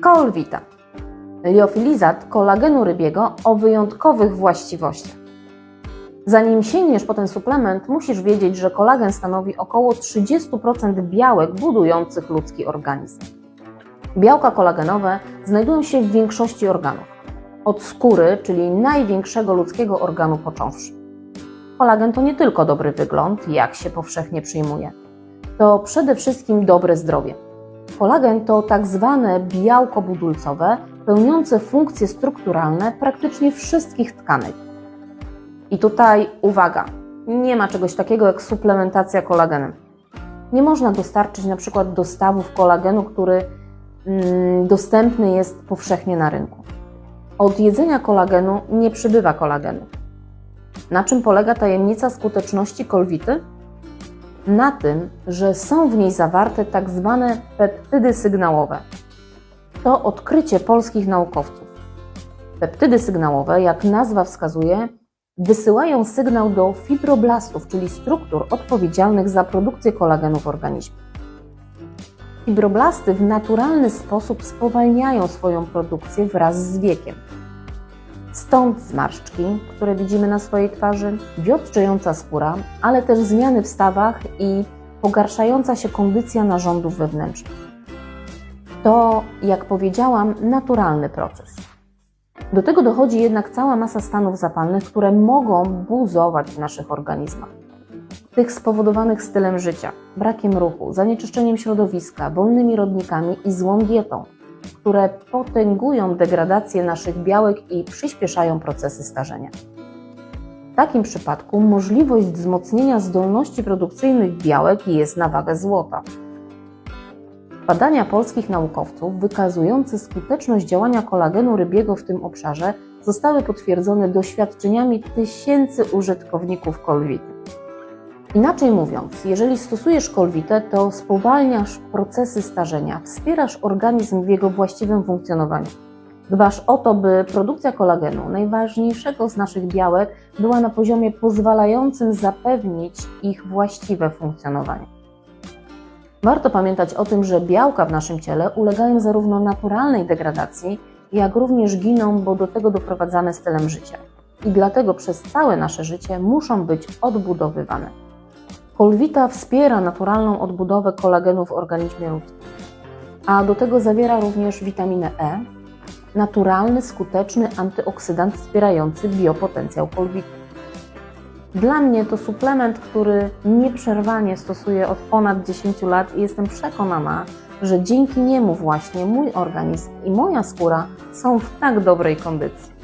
Kaolwita. Liofilizat kolagenu rybiego o wyjątkowych właściwościach. Zanim sięgniesz po ten suplement, musisz wiedzieć, że kolagen stanowi około 30% białek budujących ludzki organizm. Białka kolagenowe znajdują się w większości organów, od skóry, czyli największego ludzkiego organu począwszy. Kolagen to nie tylko dobry wygląd, jak się powszechnie przyjmuje. To przede wszystkim dobre zdrowie. Kolagen to tak zwane białko budulcowe, pełniące funkcje strukturalne praktycznie wszystkich tkanek. I tutaj uwaga, nie ma czegoś takiego jak suplementacja kolagenem. Nie można dostarczyć na przykład dostawów kolagenu, który mm, dostępny jest powszechnie na rynku. Od jedzenia kolagenu nie przybywa kolagenu. Na czym polega tajemnica skuteczności kolwity? Na tym, że są w niej zawarte tak zwane peptydy sygnałowe. To odkrycie polskich naukowców. Peptydy sygnałowe, jak nazwa wskazuje, wysyłają sygnał do fibroblastów, czyli struktur odpowiedzialnych za produkcję kolagenu w organizmie. Fibroblasty w naturalny sposób spowalniają swoją produkcję wraz z wiekiem. Stąd zmarszczki, które widzimy na swojej twarzy, wiotczyjąca skóra, ale też zmiany w stawach i pogarszająca się kondycja narządów wewnętrznych. To, jak powiedziałam, naturalny proces. Do tego dochodzi jednak cała masa stanów zapalnych, które mogą buzować w naszych organizmach. Tych spowodowanych stylem życia, brakiem ruchu, zanieczyszczeniem środowiska, wolnymi rodnikami i złą dietą, które potęgują degradację naszych białek i przyspieszają procesy starzenia. W takim przypadku możliwość wzmocnienia zdolności produkcyjnych białek jest na wagę złota. Badania polskich naukowców wykazujące skuteczność działania kolagenu rybiego w tym obszarze zostały potwierdzone doświadczeniami tysięcy użytkowników kolwity. Inaczej mówiąc, jeżeli stosujesz kolwitę, to spowalniasz procesy starzenia, wspierasz organizm w jego właściwym funkcjonowaniu. Dbasz o to, by produkcja kolagenu, najważniejszego z naszych białek, była na poziomie pozwalającym zapewnić ich właściwe funkcjonowanie. Warto pamiętać o tym, że białka w naszym ciele ulegają zarówno naturalnej degradacji, jak również giną, bo do tego doprowadzamy stylem życia. I dlatego przez całe nasze życie muszą być odbudowywane. Kolwita wspiera naturalną odbudowę kolagenu w organizmie ludzkim, a do tego zawiera również witaminę E, naturalny, skuteczny antyoksydant wspierający biopotencjał kolwity. Dla mnie to suplement, który nieprzerwanie stosuję od ponad 10 lat i jestem przekonana, że dzięki niemu właśnie mój organizm i moja skóra są w tak dobrej kondycji.